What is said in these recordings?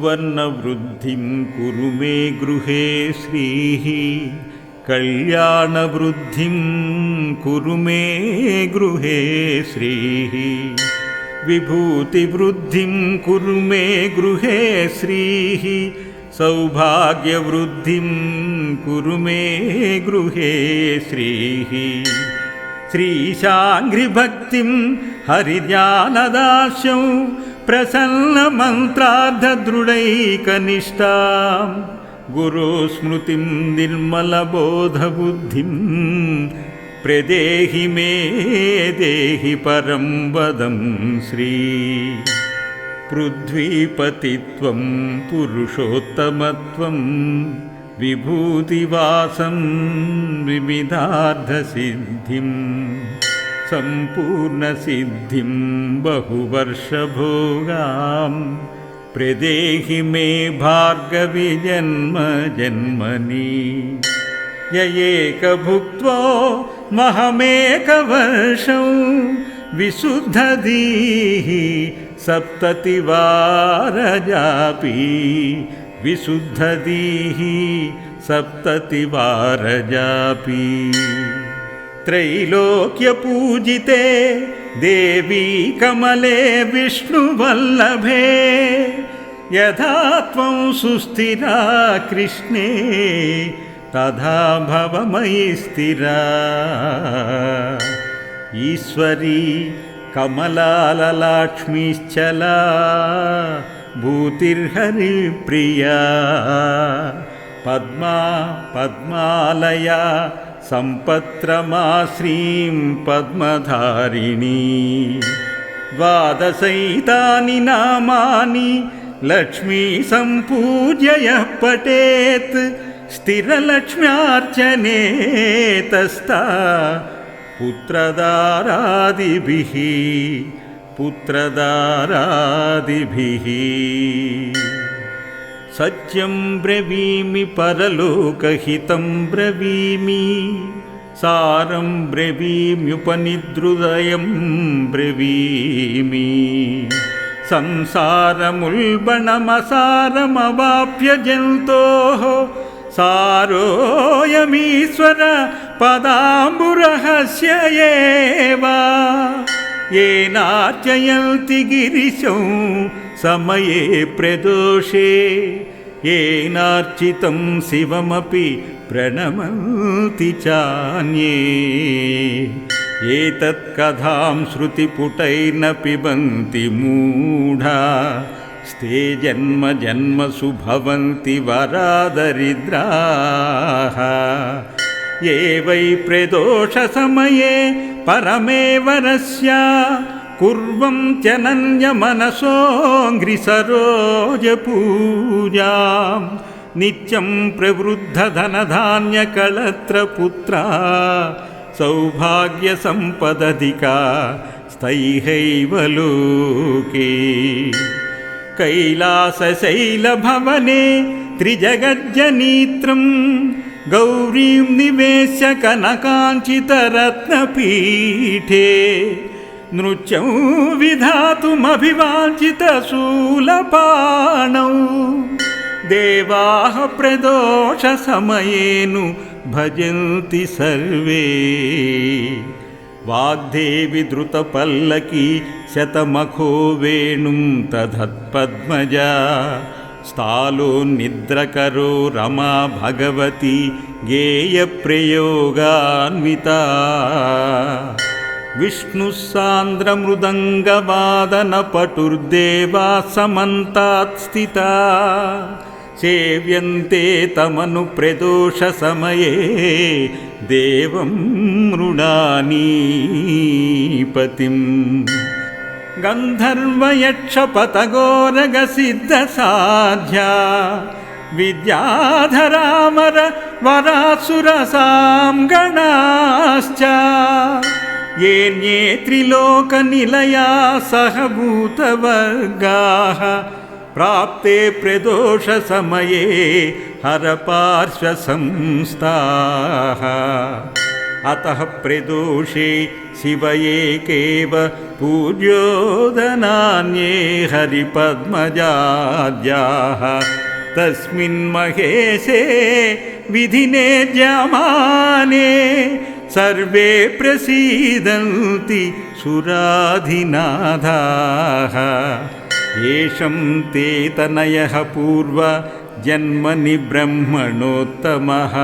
सुवर्णवृद्धिं कुरु मे गृहे श्रीः। कल्याणवृद्धिं कुरु मे गृहे श्रीः। विभूतिवृद्धिं कुरु मे गृहे श्रीः। सौभाग्यवृद्धिं कुरु मे गृहे श्रीः। श्रीशाङ्घ्रिभक्तिं हरिज्ञानदास्यौ प्रसन्नमन्त्रार्धदृढैकनिष्ठां गुरुस्मृतिं निर्मलबोधबुद्धिं प्रदेहि मे देहि परं वदं श्री पृथ्वीपतित्वं पुरुषोत्तमत्वं विभूतिवासं विविधार्धसिद्धिं सम्पूर्णसिद्धिं बहुवर्षभोगां प्रदेहि मे भार्गविजन्म जन्मनि एकभुक्त्वो महमेकवर्षौ विशुद्धधीः सप्ततिवारजापि विशुद्धधीः सप्ततिवारजापि त्रैलोक्यपूजिते देवी कमले विष्णुवल्लभे यथा त्वं सुस्थिरा कृष्णे तथा भव मयि स्थिरा ईश्वरी कमलाललाक्ष्मीश्चला भूतिर्हरिप्रिया पद्मा पद्मालया सम्पत्रमाश्रीं पद्मधारिणी। द्वादशैतानि नामानि लक्ष्मी सम्पूज्ययः पठेत् स्थिरलक्ष्म्यार्चने तस्ता पुत्रदारादिभिः पुत्रदारादिभिः సత్యం బ్రవీమి పరలోకహితం బ్రవీమి సారం బ్రవీమ్యుపనిద్రుదయం బ్రవీమి. సంసారముల్బణమసారమవాప్యజంతో సారోయమీశ్వర పదాంబురహస్యేవా ఏనాచయంతి గిరిశం समये प्रदोषे येनार्चितं शिवमपि प्रणमन्ति चान्ये। एतत्कथां श्रुतिपुटैर्न पिबन्ति मूढा स्ते जन्म जन्मसु भवन्ति वरादरिद्राः। ये वै प्रदोषसमये परमे वरस्य कुर्वन्त्यनन्यमनसोऽङ्घ्रिसरोजपूजां नित्यं प्रवृद्धधनधान्यकळत्रपुत्रा सौभाग्यसम्पदधिका स्थैहैव लोके। कैलासशैलभवने त्रिजगज्जनीत्रं गौरीं निवेश्य कनकाञ्चितरत्नपीठे నృత్యం విధాతుమభివాంఛితశూలపాణౌ దేవాః ప్రదోషసమయేను భజంతి సర్వే. వాగ్దేవి ద్రుతపల్లకి శతమఖో వేణుం తదత్పద్మజ స్థాలో నిద్రకరో రమా భగవతి గేయప్రయోగాన్విత विष्णुः सान्द्रमृदङ्गवादनपटुर्देवा समन्तात् स्थिता। सेव्यन्ते तमनुप्रदोषसमये देवं मृणानीपतिम्। गन्धर्वयक्षपतगोरगसिद्धसाध्या विद्याधरामर वरासुरसां गणाश्च येन्ये त्रिलोकनिलया सह भूतवर्गाः प्राप्ते प्रदोषसमये हरपार्श्वसंस्थाः। अतः प्रदोषे शिव एकेव पूज्योदनान्ये हरिपद्मजाद्याः। तस्मिन् महेशे विधिने जमाने सर्वे प्रसीदन्ति सुराधिनाथाः। येषं ते तनयः पूर्वजन्मनि ब्रह्मणोत्तमः।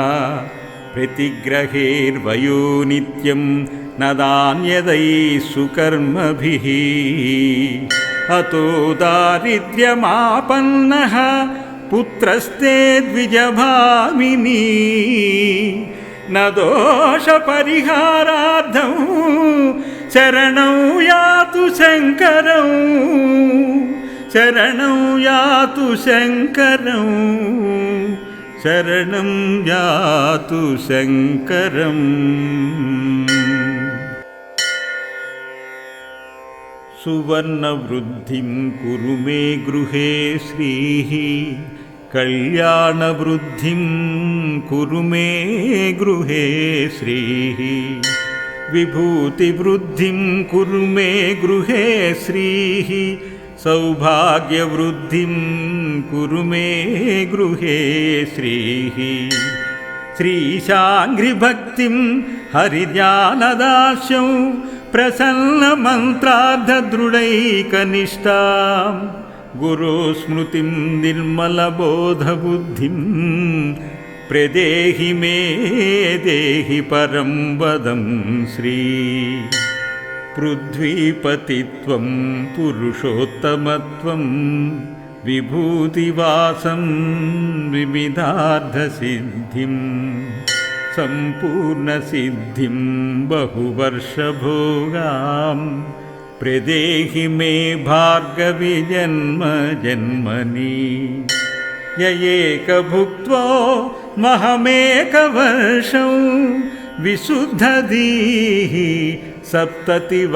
प्रतिग्रहेर्वयो नित्यं न दान्यदैः सुकर्मभिः। अतो दारिद्र्यमापन्नः पुत्रस्ते द्विजभामिनी न दोषपरिहारार्थं शरणौ यातु शङ्करौ शरणौ यातु शङ्करौ शरणं यातु शङ्करम्। सुवर्णवृद्धिं कुरु मे गृहे श्रीः कल्याणवृद्धिं कुरु मे गृहे श्रीः। विभूतिवृद्धिं कुरु मे गृहे श्रीः। सौभाग्यवृद्धिं कुरु मे गृहे श्रीः। श्रीशाङ्घ्रिभक्तिं हरिज्ञानदास्यौ प्रसन्नमन्त्रार्धदृढैकनिष्ठां गुरुस्मृतिं निर्मलबोधबुद्धिं प्रदेहि मे देहि परं वदं श्री पृथ्वीपतित्वं पुरुषोत्तमत्वं विभूतिवासं विविधार्धसिद्धिं सम्पूर्णसिद्धिं बहुवर्षभोगां प्रदेहि मे भार्गविजन्म जन्मनि। य एकभुक्त्वो महमेकवर्षौ विशुद्धधीः सप्ततिवारजापि।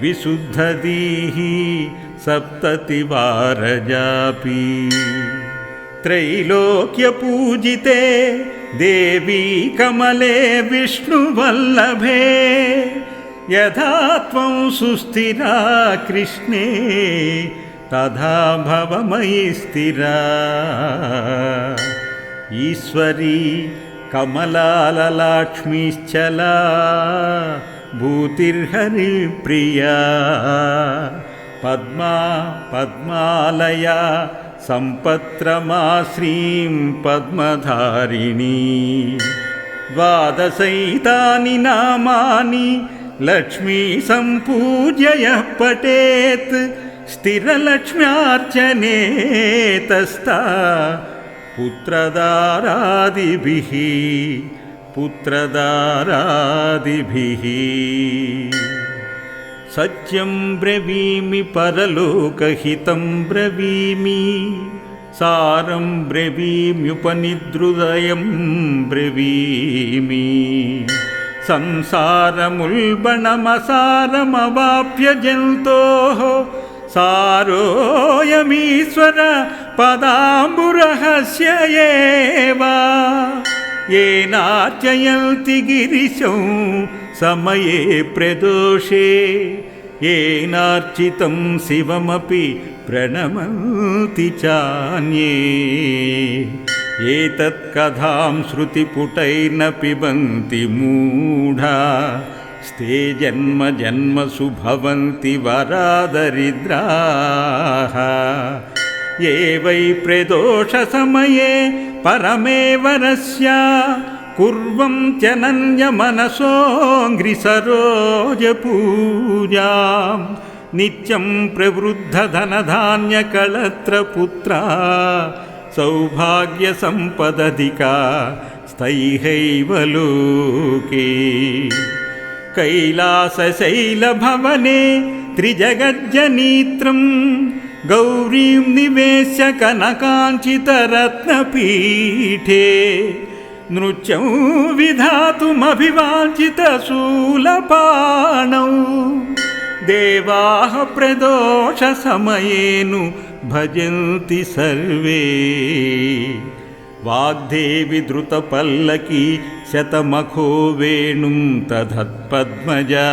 विशुद्धधीः सप्ततिवारजापि। त्रैलोक्यपूजिते देवी कमले विष्णुवल्लभे यथा त्वं सुस्थिरा कृष्णे तथा भव मयि स्थिरा। ईश्वरी कमलाललाक्ष्मीश्चला भूतिर्हरिप्रिया पद्मा पद्मालया सम्पत्रमाश्रीं पद्मधारिणी। द्वादशैतानि नामानि लक्ष्मी सम्पूज्ययः पठेत् स्थिरलक्ष्म्यार्चने तस्ता पुत्रदारादिभिः पुत्रदारादिभिः సత్యం బ్రవీమి పరలోకహితం బ్రవీమి. సారం బ్రవీమ్యుపనిద్రుదయం బ్రవీమి. సంసారముల్బణమసారమవాప్యజంతో సారోయమీశ్వర పదాంబురహస్యేవా ఏనార్చయంతి గిరిశం समये प्रदोषे येनार्चितं शिवमपि प्रणमन्ति चान्ये। एतत्कथां श्रुतिपुटैर्न पिबन्ति मूढा स्ते जन्म जन्मसु भवन्ति वरादरिद्राः। ये वै प्रदोषसमये परमे वरस्य कुर्वन्त्यनन्यमनसोऽङ्घ्रिसरोजपूजां नित्यं प्रवृद्धधनधान्यकळत्रपुत्रा सौभाग्यसम्पदधिका स्थैहैव लोके। कैलासशैलभवने त्रिजगज्जनीत्रं गौरीं निवेश्य कनकाञ्चितरत्नपीठे नृत्यं विधातुमभिवाञ्छितशूलपाणौ देवाः प्रदोषसमयेनु भजन्ति सर्वे वाग्देवि द्रुतपल्लकी शतमखो वेणुं तधत्पद्मजा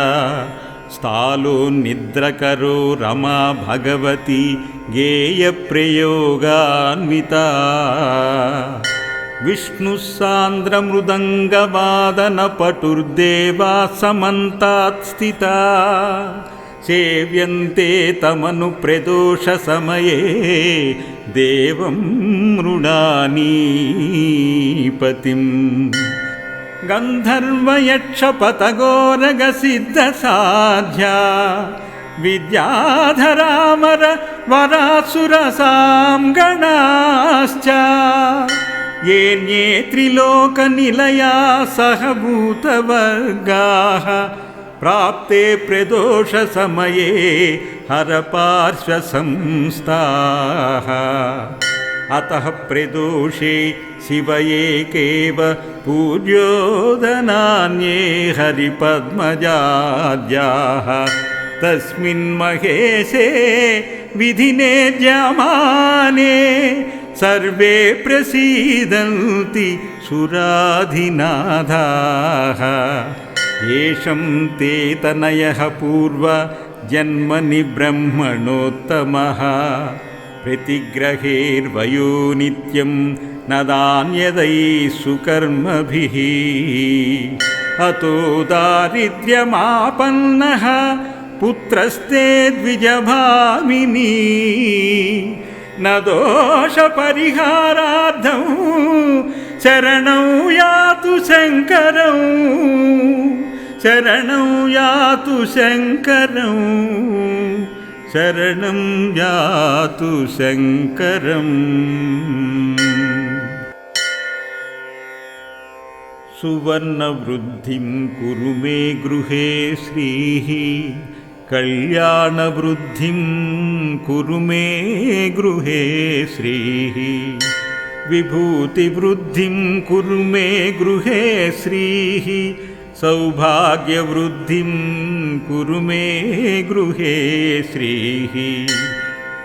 स्थालोन्निद्रकरो रमा भगवती गेयप्रयोगान्विता विष्णुः स्थिता। सेव्यन्ते तमनुप्रदोषसमये देवं मृणानीपतिम्। गन्धर्वयक्षपतगोरगसिद्धसाध्या। विद्याधरामर वरासुरसां गणाश्च येन्ये त्रिलोकनिलया सह भूतवर्गाः प्राप्ते प्रदोषसमये हरपार्श्वसंस्थाः। अतः प्रदोषे शिव एकेव पूज्योदनान्ये हरिपद्मजाद्याः। तस्मिन् महेशे विधिने जमाने सर्वे प्रसीदन्ति सुराधिनाथाः। येषं ते तनयः पूर्वजन्मनि ब्रह्मणोत्तमः। प्रतिग्रहेर्वयो नित्यं न दान्यदैः सुकर्मभिः। अतो दारिद्र्यमापन्नः पुत्रस्ते द्विजभामिनी न दोषपरिहारार्थं शरणौ यातु शङ्करौ शरणौ यातु शङ्करौ शरणं यातु शङ्करम्। सुवर्णवृद्धिं कुरु मे गृहे श्रीः कल्याणवृद्धिं कुरु मे गृहे श्रीः। विभूतिवृद्धिं कुरु मे गृहे श्रीः। सौभाग्यवृद्धिं कुरु मे गृहे श्रीः।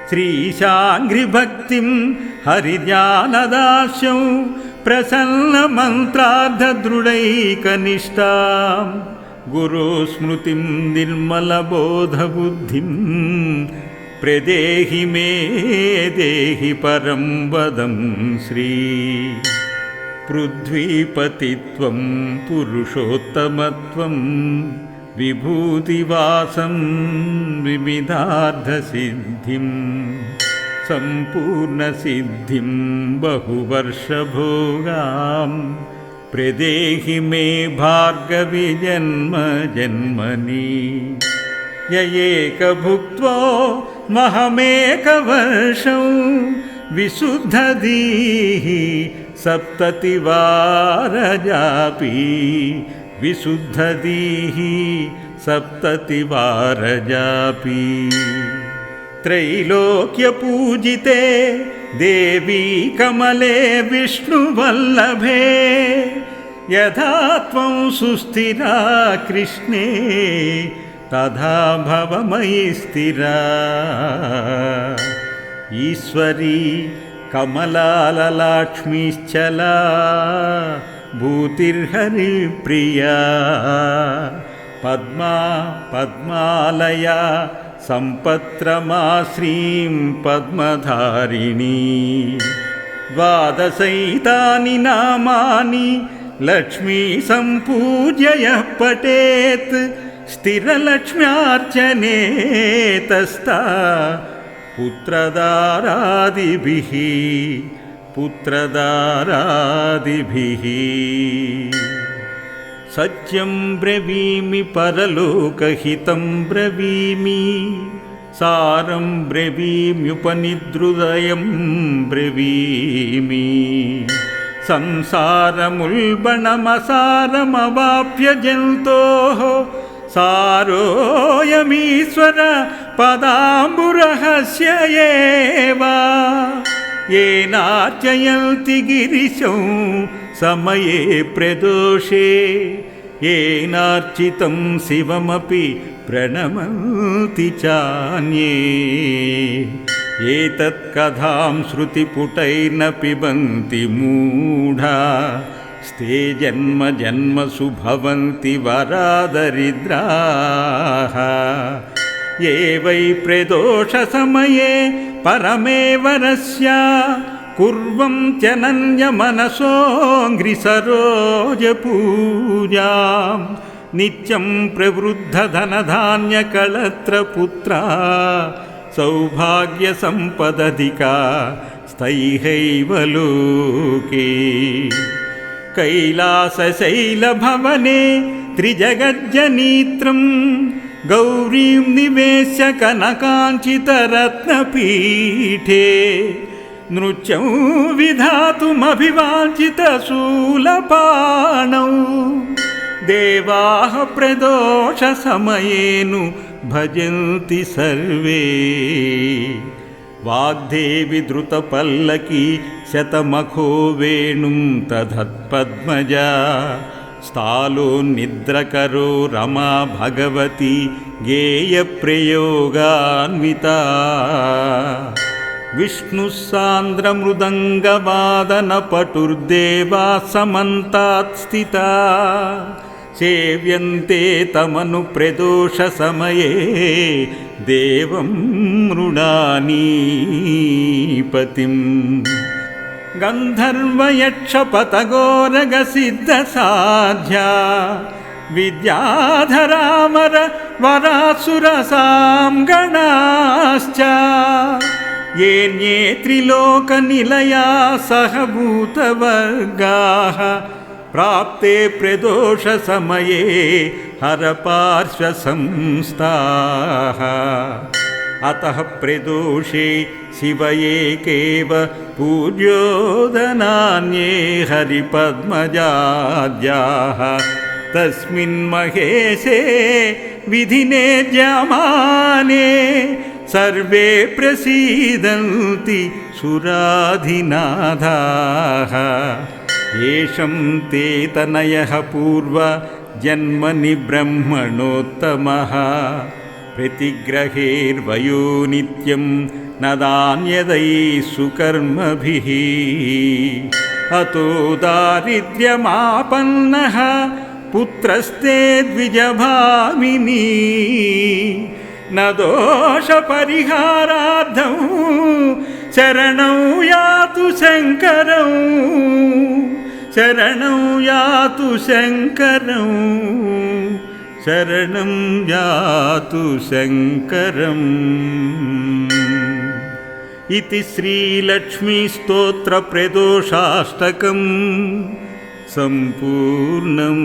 श्रीशाङ्घ्रिभक्तिं हरिज्ञानदास्यौ प्रसन्नमन्त्रार्धदृढैकनिष्ठां गुरुस्मृतिं निर्मलबोधबुद्धिं प्रदेहि मे देहि परं वदं श्री पृथ्वीपतित्वं पुरुषोत्तमत्वं विभूतिवासं विविधार्धसिद्धिं सम्पूर्णसिद्धिं बहुवर्षभोगां प्रदेहि मे भार्गवि जन्म जन्मनि य एकभुक्त्वो महमेकवर्षौ विशुद्धधीः सप्ततिवारजापि। विशुद्धधीः सप्ततिवारजापि। त्रैलोक्यपूजिते देवी कमले विष्णुवल्लभे यथा त्वं सुस्थिरा कृष्णे तथा भव मयि स्थिरा। ईश्वरी कमलाललाक्ष्मीश्चला भूतिर्हरिप्रिया पद्मा पद्मालया सम्पत्रमाश्रीं पद्मधारिणी द्वादशैतानि नामानि लक्ष्मी सम्पूज्य पठेत् स्थिरलक्ष्म्यार्चने तस्ता पुत्रदारादिभिः पुत्रदारादिभिः సత్యం బ్రవీమి పరలోకహితం బ్రవీమి. సారం బ్రవీమ్యుపనిద్రుదయం బ్రవీమి. సంసారముల్బణమసారమవాప్యజంతో సారోయమీశ్వర పదాంబురహస్య येनार्चयन्ति गिरिशौ समये प्रदोषे। येनार्चितं शिवमपि प्रणमन्ति चान्ये। एतत्कथां श्रुतिपुटैर्न पिबन्ति मूढा। स्ते जन्म जन्मसु भवन्ति वरादरिद्राः। ये वै प्रदोषसमये परमे वरस्य कुर्वन्त्यनन्यमनसोऽङ्घ्रिसरोजपूजां नित्यं प्रवृद्धधनधान्यकळत्रपुत्रा सौभाग्यसम्पदधिका स्थैहैव लोके। कैलासशैलभवने त्रिजगज्जनीत्रं गौरीं निवेश्य कनकाञ्चितरत्नपीठे नृत्यं विधातुमभिवाञ्छितशूलपाणौ देवाः प्रदोषसमयेनु भजन्ति सर्वे वाग्देवि द्रुतपल्लकी शतमखो वेणुं तधत्पद्मजा स्थालोन्निद्रकरो रमा भगवती गेयप्रयोगान्विता विष्णुः सान्द्रमृदङ्गवादनपटुर्देवा समन्तात् स्थिता सेव्यन्ते तमनुप्रदोषसमये देवं मृणानीपतिम् गन्धर्वयक्षपतगोरगसिद्धसाध्या। विद्याधरामर वरासुरसां गणाश्च। येन्ये त्रिलोकनिलया सह भूतवर्गाः। प्राप्ते प्रदोषसमये हरपार्श्वसंस्थाः। अतः प्रदोषे शिव एकेव पूज्योदनान्ये हरिपद्मजाद्याः। तस्मिन् महेशे विधिने जमाने सर्वे प्रसीदन्ति सुराधिनाथाः। येषं ते तनयः पूर्वजन्मनि ब्रह्मणोत्तमः। प्रतिग्रहेर्वयो नित्यं न दान्यदैः सुकर्मभिः। अतो दारिद्र्यमापन्नः पुत्रस्ते द्विजभामिनी। न दोषपरिहारार्थं शरणौ यातु शङ्करौ। शरणौ यातु शङ्करौ। शरणं यातु शङ्करम् इति श्रीलक्ष्मीस्तोत्रप्रदोषाष्टकं सम्पूर्णम्